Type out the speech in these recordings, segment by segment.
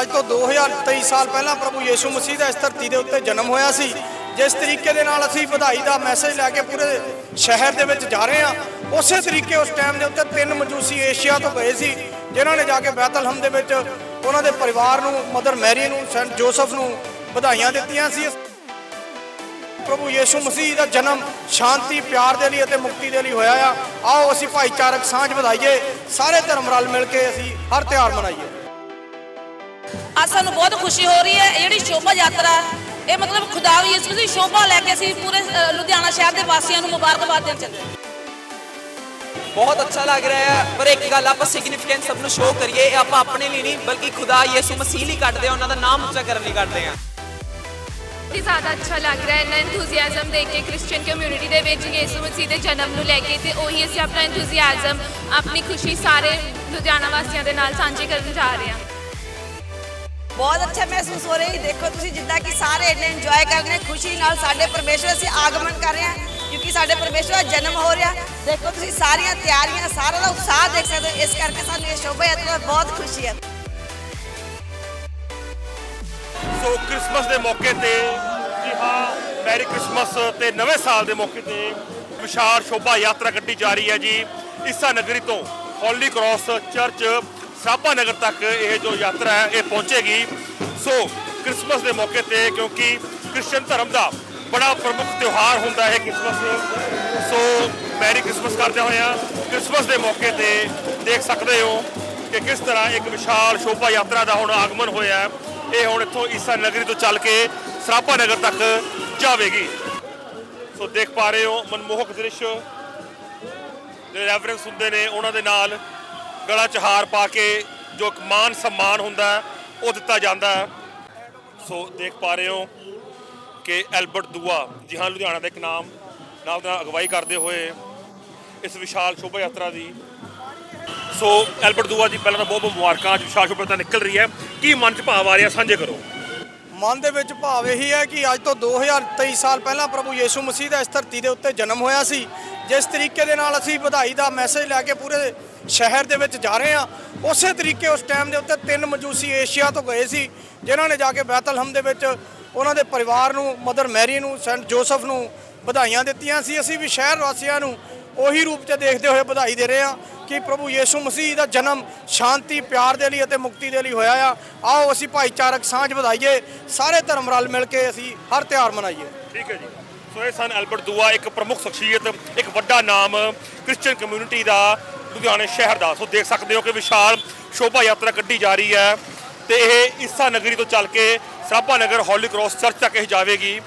ਅੱਜ ਤੋਂ 2023 ਸਾਲ ਪਹਿਲਾਂ ਪ੍ਰਭੂ ਯੀਸ਼ੂ ਮਸੀਹ ਦਾ ਇਸ ਧਰਤੀ ਦੇ ਉੱਤੇ ਜਨਮ ਹੋਇਆ ਸੀ। ਜਿਸ ਤਰੀਕੇ ਦੇ ਨਾਲ ਅਸੀਂ ਵਧਾਈ ਦਾ ਮੈਸੇਜ ਲੈ ਕੇ ਪੂਰੇ ਸ਼ਹਿਰ ਦੇ ਵਿੱਚ ਜਾ ਰਹੇ ਹਾਂ। ਉਸੇ ਤਰੀਕੇ ਉਸ ਟਾਈਮ ਦੇ ਉੱਤੇ ਤਿੰਨ ਮਜੂਸੀ ਏਸ਼ੀਆ ਤੋਂ ਗਏ ਸੀ, ਜਿਨ੍ਹਾਂ ਨੇ ਜਾ ਕੇ ਬੈਤਲਹਮ ਦੇ ਵਿੱਚ ਉਹਨਾਂ ਦੇ ਪਰਿਵਾਰ ਨੂੰ ਮਦਰ ਮੈਰੀ ਨੂੰ ਸੈਂਟ ਜੋਸਫ ਨੂੰ ਵਧਾਈਆਂ ਦਿੱਤੀਆਂ ਸੀ। ਪ੍ਰਭੂ ਯੀਸ਼ੂ ਮਸੀਹ ਦਾ ਜਨਮ ਸ਼ਾਂਤੀ, ਪਿਆਰ ਦੇ ਲਈ ਅਤੇ ਮੁਕਤੀ ਦੇ ਲਈ ਹੋਇਆ ਆ। ਆਓ ਅਸੀਂ ਭਾਈਚਾਰਕ ਸਾਂਝ ਵਧਾਈਏ। ਸਾਰੇ ਧਰਮ ਰਲ ਮਿਲ ਕੇ ਅਸੀਂ ਹਰ ਤਿਉਹਾਰ ਮਨਾਈਏ। ਅੱਜ ਸਾਨੂੰ ਬਹੁਤ ਖੁਸ਼ੀ ਹੋ ਰਹੀ ਹੈ ਇਹ ਜਿਹੜੀ ਸ਼ੋਭਾ ਯਾਤਰਾ ਇਹ ਮਤਲਬ ਖੁਦਾ ਵੀ ਯਿਸੂ ਦੀ ਸ਼ੋਭਾ ਲੈ ਕੇ ਅਸੀਂ ਪੂਰੇ ਲੁਧਿਆਣਾ ਸ਼ਹਿਰ ਦੇ ਵਾਸੀਆਂ ਨੂੰ ਮੁਬਾਰਕਬਾਦ ਦੇਣ ਚੱਲੇ ਹਾਂ। ਬਹੁਤ ਅੱਛਾ ਲੱਗ ਰਿਹਾ ਹੈ ਪਰ ਇੱਕ ਗੱਲ ਆਪਾਂ ਸਿਗਨੀਫੀਕੈਂਸ ਸਭ ਨੂੰ ਸ਼ੋਅ ਕਰੀਏ ਇਹ ਆਪਾਂ ਆਪਣੇ ਲਈ ਨਹੀਂ ਬਲਕਿ ਖੁਦਾ ਯਿਸੂ ਮਸੀਹ ਲਈ ਕੱਢਦੇ ਆ ਉਹਨਾਂ ਦਾ ਨਾਮ ਉੱਚਾ ਕਰਨ ਲਈ ਕੱਢਦੇ ਆ ਬਹੁਤ ਜ਼ਿਆਦਾ ਅੱਛਾ ਲੱਗ ਰਿਹਾ ਹੈ ਨਾ ਐਂਥੂਸੀਆਜ਼ਮ ਦੇਖ ਕੇ ਕ੍ਰਿਸਚੀਅਨ ਕਮਿਊਨਿਟੀ ਦੇ ਵਿੱਚ ਯਿਸੂ ਮਸੀਹ ਦੇ ਜਨਮ ਨੂੰ ਲੈ ਕੇ ਤੇ ਉਹੀ ਅਸੀਂ ਆਪਣਾ ਐਂਥੂਸੀਆਜ਼ਮ ਆਪਣੀ ਖੁਸ਼ੀ ਸਾਰੇ ਲੁਧਿਆਣਾ ਵਾਸੀਆਂ ਦੇ ਨਾਲ ਸਾਂਝੀ ਕਰਨ ਜਾ ਰਹੇ ਹਾਂ ਬਹੁਤ ਅੱਛਾ ਮਹਿਸੂਸ ਹੋ ਰਿਹਾ ਹੈ ਦੇਖੋ ਤੁਸੀਂ ਜਿੱਦਾਂ ਕਿ ਸਾਰੇ ਇੰਨੇ ਇੰਜੋਏ ਕਰ ਰਹੇ ਖੁਸ਼ੀ ਨਾਲ ਸਾਡੇ ਪਰਮੇਸ਼ਵਰ ਅਸੀਂ ਆਗਮਨ ਕਰ ਰਹੇ ਹਾਂ, ਕਿਉਂਕਿ ਸਾਡੇ ਪਰਮੇਸ਼ਵਰ ਦਾ ਜਨਮ ਹੋ ਰਿਹਾ। ਦੇਖੋ ਤੁਸੀਂ ਸਾਰੀਆਂ ਤਿਆਰੀਆਂ, ਸਾਰਾ ਦਾ ਉਤਸ਼ਾਹ ਦੇਖ ਸਕਦੇ ਹੋ। ਇਸ ਕਰਕੇ ਸਾਨੂੰ ਇਹ ਸ਼ੋਭਾ ਯਾਤਰਾ ਬਹੁਤ ਖੁਸ਼ੀ ਹੈ। ਸੋ ਕ੍ਰਿਸਮਸ ਦੇ ਮੌਕੇ ਤੇ, ਜੀ ਹਾਂ, ਮੈਰੀ ਕ੍ਰਿਸਮਸ ਤੇ ਨਵੇਂ ਸਾਲ ਦੇ ਮੌਕੇ ਤੇ ਵਿਸ਼ਾਲ ਸ਼ੋਭਾ ਯਾਤਰਾ ਕੱਢੀ ਜਾ ਰਹੀ ਹੈ ਜੀ। ਈਸਾ ਨਗਰੀ ਤੋਂ holy cross church Sarabha Nagar ਤੱਕ ਇਹ ਜੋ ਯਾਤਰਾ ਹੈ, ਇਹ ਪਹੁੰਚੇਗੀ। ਸੋ ਕ੍ਰਿਸਮਸ ਦੇ ਮੌਕੇ ਤੇ, ਕਿਉਂਕਿ ਕ੍ਰਿਸਚੀਅਨ ਧਰਮ ਦਾ ਬੜਾ ਪ੍ਰਮੁੱਖ ਤਿਉਹਾਰ ਹੁੰਦਾ ਹੈ ਕ੍ਰਿਸਮਸ। ਸੋ ਮੈਰੀ ਕ੍ਰਿਸਮਸ ਕਰਦੇ ਹੋਏ ਆ। ਕ੍ਰਿਸਮਸ ਦੇ ਮੌਕੇ ਤੇ ਦੇਖ ਸਕਦੇ ਹੋ ਕਿ ਕਿਸ ਤਰ੍ਹਾਂ ਇੱਕ ਵਿਸ਼ਾਲ ਸ਼ੋਭਾ ਯਾਤਰਾ ਦਾ ਹੁਣ ਆਗਮਨ ਹੋਇਆ ਹੈ। ਇਹ ਹੁਣ ਇੱਥੋਂ ਈਸਾ ਨਗਰੀ ਤੋਂ ਚੱਲ ਕੇ ਸਰਾਭਾ ਨਗਰ ਤੱਕ ਜਾਵੇਗੀ। ਸੋ ਦੇਖ ਪਾ ਰਹੇ ਹੋ, ਮਨਮੋਹਕ ਦ੍ਰਿਸ਼। ਦੇ ਰੈਫਰੈਂਸ ਹੁੰਦੇ ਨੇ, ਉਹਨਾਂ ਦੇ ਨਾਲ ਗਲਾ ਚ ਹਾਰ ਪਾ ਕੇ ਜੋ ਇੱਕ ਮਾਨ ਸਨਮਾਨ ਹੁੰਦਾ ਉਹ ਦਿੱਤਾ ਜਾਂਦਾ ਹੈ। ਸੋ ਦੇਖ ਪਾ ਰਹੇ ਹੋ ਕਿ ਐਲਬਰਟ ਦੂਆ, ਜੀ ਹਾਂ, ਲੁਧਿਆਣਾ ਦੇ ਇੱਕ ਨਾਮ, ਨਾਲ ਦਾ ਅਗਵਾਈ ਕਰਦੇ ਹੋਏ ਇਸ ਵਿਸ਼ਾਲ ਸ਼ੋਭਾ ਯਾਤਰਾ ਦੀ। ਸੋ ਐਲਬਰਟ ਦੂਆ ਜੀ, ਪਹਿਲਾਂ ਤਾਂ ਬਹੁਤ ਬਹੁਤ ਮੁਬਾਰਕਾਂ, ਅੱਜ ਵਿਸ਼ਾਲ ਸ਼ੋਭਾ ਯਾਤਰਾ ਨਿਕਲ ਰਹੀ ਹੈ। ਕੀ ਮਨ ਚ ਭਾਵ ਆ ਰਿਹਾ, ਸਾਂਝੇ ਕਰੋ। ਮਨ ਦੇ ਵਿੱਚ ਭਾਵ ਇਹੀ ਹੈ ਕਿ ਅੱਜ ਤੋਂ 2023 ਸਾਲ ਪਹਿਲਾਂ ਪ੍ਰਭੂ ਯੀਸ਼ੂ ਮਸੀਹ ਦਾ ਇਸ ਧਰਤੀ ਦੇ ਉੱਤੇ ਜਨਮ ਹੋਇਆ ਸੀ। ਜਿਸ ਤਰੀਕੇ ਦੇ ਨਾਲ ਅਸੀਂ ਵਧਾਈ ਦਾ ਮੈਸੇਜ ਲੈ ਕੇ ਪੂਰੇ ਸ਼ਹਿਰ ਦੇ ਵਿੱਚ ਜਾ ਰਹੇ ਹਾਂ, ਉਸੇ ਤਰੀਕੇ ਉਸ ਟਾਈਮ ਦੇ ਉੱਤੇ ਤਿੰਨ ਮਜੂਸੀ ਏਸ਼ੀਆ ਤੋਂ ਗਏ ਸੀ, ਜਿਨ੍ਹਾਂ ਨੇ ਜਾ ਕੇ ਬੈਤਲਹਮ ਦੇ ਵਿੱਚ ਉਹਨਾਂ ਦੇ ਪਰਿਵਾਰ ਨੂੰ, ਮਦਰ ਮੈਰੀ ਨੂੰ, ਸੈਂਟ ਜੋਸਫ ਨੂੰ ਵਧਾਈਆਂ ਦਿੱਤੀਆਂ ਸੀ। ਅਸੀਂ ਵੀ ਸ਼ਹਿਰ ਵਾਸੀਆਂ ਨੂੰ ਉਹੀ ਰੂਪ 'ਚ ਦੇਖਦੇ ਹੋਏ ਵਧਾਈ ਦੇ ਰਹੇ ਹਾਂ ਕਿ ਪ੍ਰਭੂ ਯੀਸ਼ੂ ਮਸੀਹ ਦਾ ਜਨਮ ਸ਼ਾਂਤੀ, ਪਿਆਰ ਦੇ ਲਈ ਅਤੇ ਮੁਕਤੀ ਦੇ ਲਈ ਹੋਇਆ ਆ। ਆਓ ਅਸੀਂ ਭਾਈਚਾਰਕ ਸਾਂਝ ਵਧਾਈਏ, ਸਾਰੇ ਧਰਮ ਰਲ ਮਿਲ ਕੇ ਅਸੀਂ ਹਰ ਤਿਉਹਾਰ ਮਨਾਈਏ। ਠੀਕ ਹੈ ਜੀ। ਸੋ ਇਹ ਸਨ ਐਲਬਰਟ ਦੂਆ, ਇੱਕ ਪ੍ਰਮੁੱਖ ਸ਼ਖਸੀਅਤ, ਇੱਕ ਵੱਡਾ ਨਾਮ ਕ੍ਰਿਸਚੀਅਨ ਕਮਿਊਨਿਟੀ ਦਾ ਲੁਧਿਆਣੇ ਸ਼ਹਿਰ ਦਾ। ਸੋ ਦੇਖ ਸਕਦੇ ਹੋ ਕਿ ਵਿਸ਼ਾਲ ਸ਼ੋਭਾ ਯਾਤਰਾ ਕੱਢੀ ਜਾ ਰਹੀ ਹੈ ਤੇ ਇਹ ਈਸਾ ਨਗਰੀ ਤੋਂ ਚੱਲ ਕੇ Sarabha Nagar holy cross church ਤੱਕ ਇਹ ਜਾਵੇਗੀ।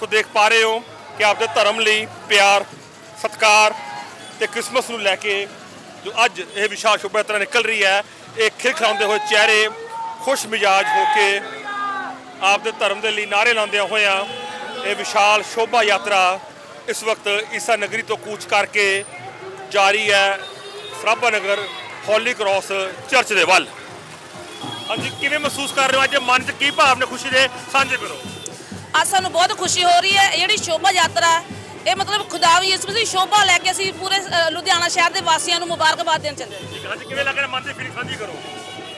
ਸੋ ਦੇਖ ਪਾ ਰਹੇ ਹੋ ਕਿ ਆਪਦੇ ਧਰਮ ਲਈ ਪਿਆਰ, ਸਤਿਕਾਰ ਤੇ ਕ੍ਰਿਸਮਸ ਨੂੰ ਲੈ ਕੇ ਜੋ ਅੱਜ ਇਹ ਵਿਸ਼ਾਲ ਸ਼ੋਭਾ ਯਾਤਰਾ ਨਿਕਲ ਰਹੀ ਹੈ, ਇਹ ਖਿਲਖਿਲਾਉਂਦੇ ਹੋਏ ਚਿਹਰੇ ਖੁਸ਼ ਮਿਜਾਜ ਹੋ ਕੇ ਆਪਦੇ ਧਰਮ ਦੇ ਲਈ ਨਾਰੇ ਲਾਉਂਦਿਆਂ ਹੋਇਆਂ ਇਹ ਵਿਸ਼ਾਲ ਸ਼ੋਭਾ ਯਾਤਰਾ ਇਸ ਵਕਤ ਈਸਾ ਨਗਰੀ ਤੋਂ ਕੂਚ ਕਰਕੇ ਜਾਰੀ ਹੈ Sarabha Nagar holy cross church ਦੇ ਵੱਲ। ਹਾਂਜੀ ਕਿਵੇਂ ਮਹਿਸੂਸ ਕਰ ਰਹੇ ਹੋ ਅੱਜ? ਮਨ 'ਚ ਕੀ ਭਾਵਨਾ ਖੁਸ਼ੀ ਦੇ ਸਾਂਝੇ ਕਰੋ। ਅੱਜ ਸਾਨੂੰ ਬਹੁਤ ਖੁਸ਼ੀ ਹੋ ਰਹੀ ਹੈ ਇਹ ਜਿਹੜੀ ਸ਼ੋਭਾ ਯਾਤਰਾ ਇਹ ਮਤਲਬ ਖੁਦਾ ਵੀ ਯਿਸੂ ਦੀ ਸ਼ੋਭਾ ਲੈ ਕੇ ਅਸੀਂ ਪੂਰੇ ਅ, ਲੁਧਿਆਣਾ ਸ਼ਹਿਰ ਦੇ ਵਾਸੀਆਂ ਨੂੰ ਮੁਬਾਰਕਬਾਦ ਦੇਣ ਚੱਲੇ ਹਾਂ। ਠੀਕ ਹੈ ਹਾਂਜੀ ਕਿਵੇਂ ਲੱਗ ਰਿਹਾ ਮਨ ਦੀ ਫੀਲਿੰਗ ਸਾਂਝੀ ਕਰੋ।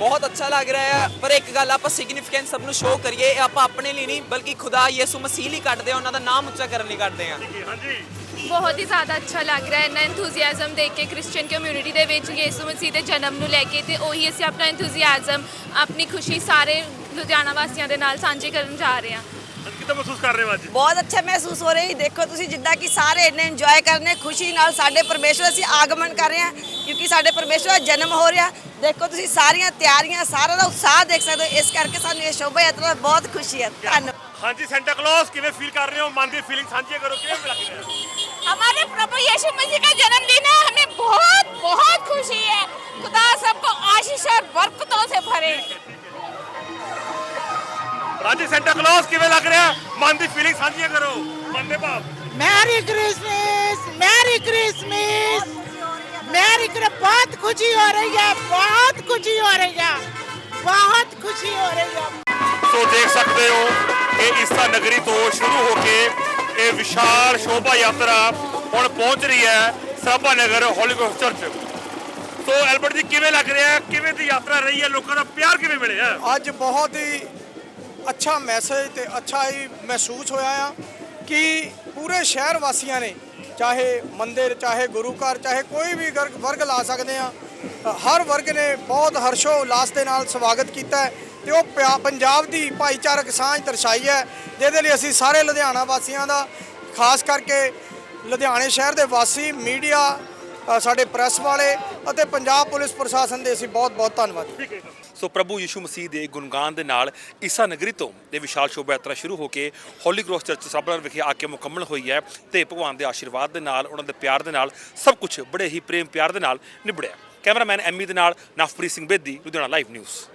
ਬਹੁਤ ਅੱਛਾ ਲੱਗ ਰਿਹਾ ਹੈ। ਪਰ ਇੱਕ ਗੱਲ ਆਪਾਂ ਸਿਗਨੀਫੀਕੈਂਸ ਸਭ ਨੂੰ ਸ਼ੋਅ ਕਰੀਏ ਇਹ ਆਪਾਂ ਆਪਣੇ ਲਈ ਨਹੀਂ ਬਲਕਿ ਖੁਦਾ ਯਿਸੂ ਮਸੀਹ ਲਈ ਕੱਢਦੇ ਆ ਉਹਨਾਂ ਦਾ ਨਾਮ ਉੱਚਾ ਕਰਨ ਲਈ ਕੱਢਦੇ ਆ ਹਾਂਜੀ। ਬਹੁਤ ਹੀ ਜ਼ਿਆਦਾ ਅੱਛਾ ਲੱਗ ਰਿਹਾ ਹੈ ਨਾ ਐਂਥੂਸੀਆਜ਼ਮ ਦੇਖ ਕੇ ਕ੍ਰਿਸਚੀਅਨ ਕਮਿਊਨਿਟੀ ਦੇ ਵਿੱਚ ਯਿਸੂ ਮਸੀਹ ਦੇ ਜਨਮ ਨੂੰ ਲੈ ਕੇ ਤੇ ਉਹੀ ਅਸੀਂ ਆਪਣਾ ਐਂਥੂਸੀਆਜ਼ਮ ਆਪਣੀ ਖੁਸ਼ੀ ਸਾਰੇ ਲੁਧਿਆਣਾ ਵਾਸੀਆਂ ਦੇ ਨਾਲ ਸਾਂਝੀ ਕਰਨ ਜਾ ਰਹੇ ਹਾਂ। ਕਿੱਦਾਂ ਮਹਿਸੂਸ ਕਰ ਰਹੇ ਹੋ ਅੱਜ ਬਹੁਤ ਅੱਛਾ ਮਹਿਸੂਸ ਹੋ ਰਿਹਾ ਹੈ ਦੇਖੋ ਤੁਸੀਂ ਜਿੱਦਾਂ ਕਿ ਸਾਰੇ ਇੰਨੇ ਇੰਜੋਏ ਕਰ ਰਹੇ ਨੇ ਖੁਸ਼ੀ ਨਾਲ ਸਾਡੇ ਪਰਮੇਸ਼ਵਰ ਅਸੀਂ ਆਗਮਨ ਕਰ ਰਹੇ ਹਾਂ ਕਿਉਂਕਿ ਸਾਡੇ ਪਰਮੇਸ਼ਵਰ ਦਾ ਜਨਮ ਹੋ ਰਿਹਾ ਦੇਖੋ ਤੁਸੀਂ ਸਾਰੀਆਂ ਤਿਆਰੀਆਂ ਸਾਰਾ ਦਾ ਉਤਸ਼ਾਹ ਦੇਖ ਸਕਦੇ ਹੋ ਇਸ ਕਰਕੇ ਸਾਨੂੰ ਇਹ ਸ਼ੋਭਾ ਯਾਤਰਾ ਦਾ ਬਹੁਤ ਖੁਸ਼ੀ ਹੈ ਧੰਨਵਾਦ ਹਾਂਜੀ ਸੈਂਟਾ ਕਲੌਸ ਕਿਵੇਂ ਫੀਲ ਕਰ ਰਹੇ ਹੋ ਮਨ ਦੀ ਫੀਲਿੰਗ ਸਾਂਝੀ ਕਰੋ ਕਿਵੇਂ ਲੱਗ ਰਿਹਾ ਹੈ हमारे प्रभु यीशु मसीह का जन्मदिन है हमें बहुत बहुत खुशी है खुदा सबको आशीष और बरकतों से भरे ਅੱਜ ਸੈਂਟਾ ਕਲੌਸ ਕਿਵੇਂ ਲੱਗ ਰਿਹਾ? ਮਨ ਦੀ ਫੀਲਿੰਗ ਸਾਂਝੀਆਂ ਕਰੋ। ਮਨ ਦੇ merry Christmas merry Christmas merry Christmas ਬਹੁਤ ਖੁਸ਼ੀ ਹੋ ਰਹੀ ਹੈ ਬਹੁਤ ਖੁਸ਼ੀ ਹੋ ਰਹੀ ਹੈ ਬਹੁਤ ਖੁਸ਼ੀ ਹੋ ਰਹੀ ਹੈ ਸੋ ਦੇਖ ਸਕਦੇ ਹੋ ਕਿ ਇਸਾ ਨਗਰੀ ਤੋਂ ਸ਼ੁਰੂ ਹੋ ਕੇ ਇਹ ਵਿਸ਼ਾਲ ਸ਼ੋਭਾ ਯਾਤਰਾ ਹੁਣ ਪਹੁੰਚ ਰਹੀ ਹੈ ਸਾਬਾ ਨਗਰ ਹੋਲੀਕ੍ਰੋਸ ਚਰਚ ਸੋ ਐਲਬਰਟ ਜੀ ਕਿਵੇਂ ਲੱਗ ਰਿਹਾ? ਕਿਵੇਂ ਦੀ ਯਾਤਰਾ ਰਹੀ ਹੈ? ਲੋਕਾਂ ਦਾ ਪਿਆਰ ਕਿਵੇਂ ਮਿਲਿਆ? ਅੱਜ ਬਹੁਤ ਹੀ ਅੱਛਾ ਮੈਸੇਜ ਤੇ ਅੱਛਾ ਹੀ ਮਹਿਸੂਸ ਹੋਇਆ ਆ ਕਿ ਪੂਰੇ ਸ਼ਹਿਰ ਵਾਸੀਆਂ ਨੇ, ਚਾਹੇ ਮੰਦਿਰ, ਚਾਹੇ ਗੁਰੂ ਘਰ, ਚਾਹੇ ਕੋਈ ਵੀ ਗਰ- ਵਰਗ ਲਾ ਸਕਦੇ ਆ, ਹਰ ਵਰਗ ਨੇ ਬਹੁਤ ਹਰਸ਼ੋ ਉਲਾਸ ਦੇ ਨਾਲ ਸਵਾਗਤ ਕੀਤਾ ਹੈ ਤੇ ਉਹ ਪਿਆ- ਪੰਜਾਬ ਦੀ ਭਾਈਚਾਰਕ ਸਾਂਝ ਦਰਸਾਈ ਹੈ, ਜਿਹਦੇ ਲਈ ਅਸੀਂ ਸਾਰੇ ਲੁਧਿਆਣਾ ਵਾਸੀਆਂ ਦਾ, ਖਾਸ ਕਰਕੇ ਲੁਧਿਆਣੇ ਸ਼ਹਿਰ ਦੇ ਵਾਸੀ, ਮੀਡੀਆ ਸਾਡੇ ਪ੍ਰੈਸ ਵਾਲੇ ਅਤੇ ਪੰਜਾਬ ਪੁਲਿਸ ਪ੍ਰਸ਼ਾਸਨ ਦੇ ਅਸੀਂ ਬਹੁਤ ਬਹੁਤ ਧੰਨਵਾਦੀ। ਸੋ ਪ੍ਰਭੂ ਯਿਸੂ ਮਸੀਹ ਦੇ ਗੁਣਗਾਨ ਦੇ ਨਾਲ ਈਸਾ ਨਗਰੀ ਤੋਂ ਇਹ ਵਿਸ਼ਾਲ ਸ਼ੋਭਾ ਯਾਤਰਾ ਸ਼ੁਰੂ ਹੋ ਕੇ ਹੋਲੀ ਕ੍ਰੋਸ ਚਰਚ ਸਾਬਰਨ ਵਿਖੇ ਆ ਕੇ ਮੁਕੰਮਲ ਹੋਈ ਹੈ ਤੇ ਭਗਵਾਨ ਦੇ ਆਸ਼ੀਰਵਾਦ ਦੇ ਨਾਲ, ਉਹਨਾਂ ਦੇ ਪਿਆਰ ਦੇ ਨਾਲ, ਸਭ ਕੁਝ ਬੜੇ ਹੀ ਪ੍ਰੇਮ ਪਿਆਰ ਦੇ ਨਾਲ ਨਿਬੜਿਆ ਕੈਮਰਾਮੈਨ ਐਮੀ ਦੇ ਨਾਲ ਨਵਪ੍ਰੀਤ ਸਿੰਘ ਬੇਦੀ, ਲੁਧਿਆਣਾ ਲਾਈਵ ਨਿਊਜ਼